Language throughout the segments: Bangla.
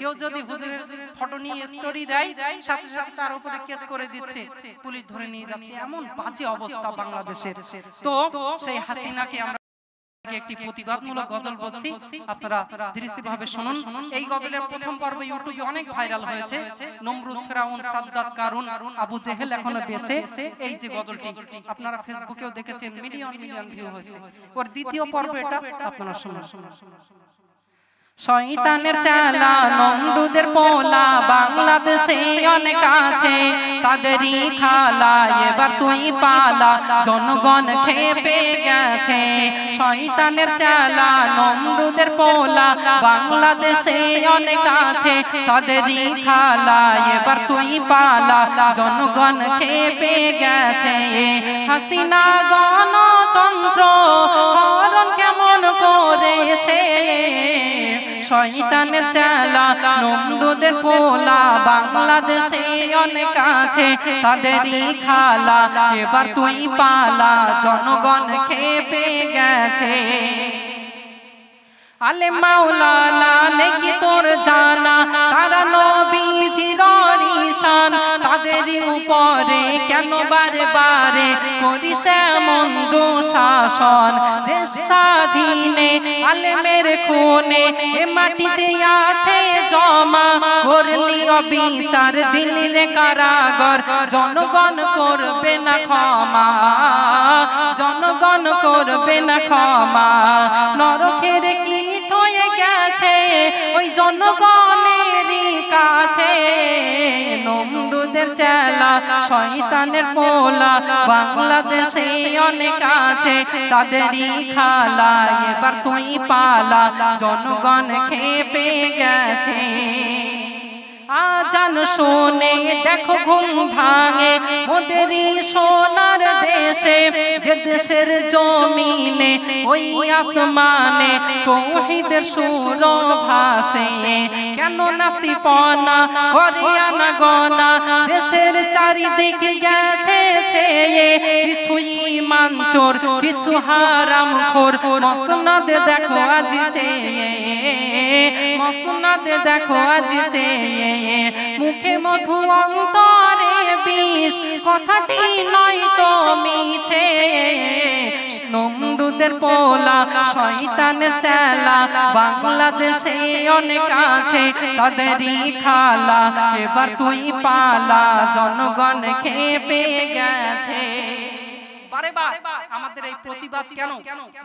কেউ যদি হুজুরের ফটো নিয়ে স্টোরি দেয়, সাথে সাথে তার উপরে কেস করে দিচ্ছে। পুলিশ ধরে নিয়ে যাচ্ছে। এমন বাজে অবস্থা বাংলাদেশের। তো সেই হাসিনাকে আমরা একটি প্রতিবাদমূলক গজল বলছি। আপনারা ধীরস্থির ভাবে শুনুন। এই গজলের প্রথম পর্ব ইউটিউবে অনেক ভাইরাল হয়েছে। নমরুদ ফেরাউন সাদ্দাত কারুন, আবু জেহেল এখনও বেঁচে। এই যে গজলটি, আপনারা ফেসবুকেও দেখেছেন মিলিয়ন মিলিয়ন ভিউ হয়েছে। ওর দ্বিতীয় পর্ব এটা, আপনারা শুনুন। শয়তানের চালা নমরুদের পোলা বাংলাদেশে অনেক আছে। তাদেরই খালা এবার তুই পালা। জনগণ খেপে গেছে। শয়তানের চালা নমরুদের পোলা বাংলাদেশে অনেক আছে। তাদেরই খালা এবার তুই পালা। জনগণ খেপে গেছে। হাসিনা গণতন্ত্র শয়তানের চালা, নমরুদের পোলা, বাংলাদেশে অনেক আছে, তাদেরই খালা, এবার তুই পালা, জনগণ খেপে গেছে। আলে মাওলানা, নেকি তোর জানা, তারা নবীজির নিশান তাদের উপরে কেন বারে বারে করিস এমন দুঃশাসন দেশ স্বাধীনে আলেমের খুনে, এ মাটিতে আছে জমা করলি অবিচার, দিল্লির কারাগর। জনগণ করবে না ক্ষমা, জনগণ করবে না ক্ষমা। নরকের নমরুদের চেলা, শয়তানের পোলা। বাংলাদেশে অনেক আছে, তাদেরই খালা। এবার তুই পালা, জনগণ খেপে গেছে। আজান শোনে, দেখো ঘুম ভাঙে। মোদেরই সোনার দেশে, যে দেশের জমিনে, ওই আসমানে তৌহিদের সুর ভাসে কেন নাস্তি পনা করে আনা গনা, দেশের চারিদিকে গেছে ছেয়ে কিছু ইমান চোর কিছু হারাম খোর মসনাদে দেখো আজ চেয়ে। মসনাদে দেখো আজ চেয়ে মুখে মধু অন্তরে বিষ, কথাটি নয় তো মিছে। নমরুদের পোলা, শয়তান চেলা, বাংলাদেশে অনেক আছে তাদেরই খালা। এবার তুই পালা, জনগণ খেপে গেছে। বারেবার আমাদের এই প্রতিবাদ কেন?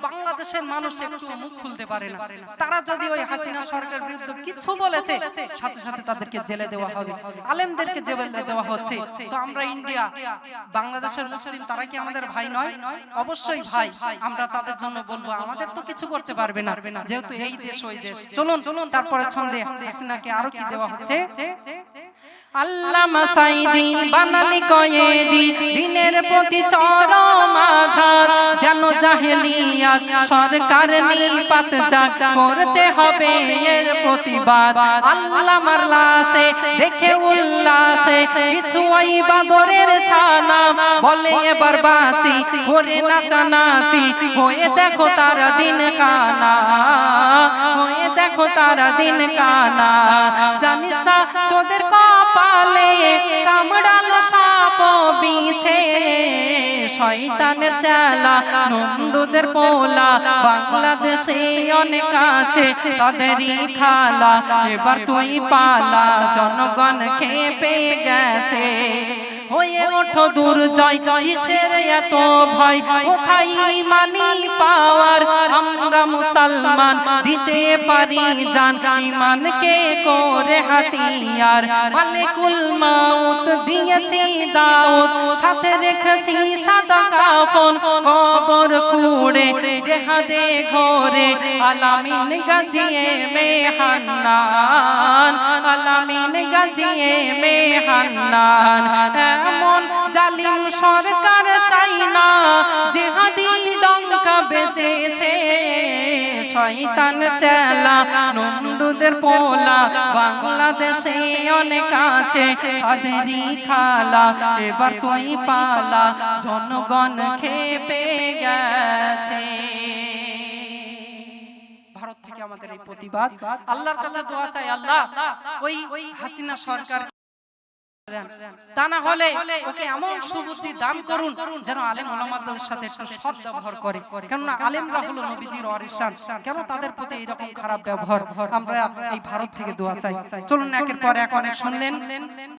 বাংলাদেশের মানুষ একটু মুখ খুলতে পারে না। তারা যদি ওই হাসিনা সরকার বিরুদ্ধে কিছু বলেছে সাথে সাথে তাদেরকে জেলে দেওয়া হবে। আলেমদেরকে জেলে দেওয়া হচ্ছে। তো আমরা ইন্ডিয়া বাংলাদেশের মুসলিম তারা কি আমাদের ভাই নয়? অবশ্যই ভাই। আমরা তাদের জন্য বলব আমাদের তো কিছু করতে পারবে না। যেহেতু এই দেশ ওই দেশ। চলুন চলুন তারপরে ছন্দে হাসিনাকে আরও কি দেওয়া হচ্ছে? আল্লামা সাইদি বানালি কয়েদি, দিনের প্রতি চরম আঘাত। যেন জাহেলিয়াত সরকার নিপাত যাক, করতে দেখে উল্লাসে কিছু বাদরের ছানা। বলে, এবার বাঁচি করে নাচানাচি হয়ে দেখো তারা দিন কানা। হয়ে দেখো তারা দিন কানা। জানিস না, তোদের কপালে কামড়ানো সাপ বিছে শয়তান চালা নন্দুদের পোলা, বাংলাদেশে অনেক আছে তাদেরই খালা। এবার তুই পালা, জনগণ খেপে গেছে। হয়ে ওঠো দূর জয় কিসের এত ভয়? কোথায় মানি পাওয়ার? আমরা মুসলমান, দিতে পারি জান। ইমানকে করে হাতিয়ার। মালিকুল মাউত দিয়েছি দাউদ, সাথে রেখেছি সাদা কাফন। কবর খুঁড়ে, জেহাদে ঘরে, আলামিন গাজিয়ে মেহান্নান আলামিন গাজিয়ে মেহান্নান। এমন জালিম সরকার চাই না, জেহাদি ডঙ্কা বেজেছে শয়তান চেলা নন্দুদের পোলা, বাংলাদেশে অনেক আছে। তাদেরই খালা, এবার তুই পালা, জনগণ খেপে গেছে। আমাদের এই প্রতিবাদ। আল্লাহর কাছে দোয়া চাই আল্লাহ ওই ওই হাসিনা সরকার তা না হলে ওকে এমন সুবুদ্ধি দান করুন যেন আলেম ওলামাদের সাথে একটু সৎ ব্যবহার করে। কেননা আলেমরা হলো নবীজির ওয়ারিসান কেন তাদের প্রতি এরকম খারাপ ব্যবহার? আমরা এই ভারত থেকে দোয়া চাই। চলুন একের পর এক অনেক শুনলেন।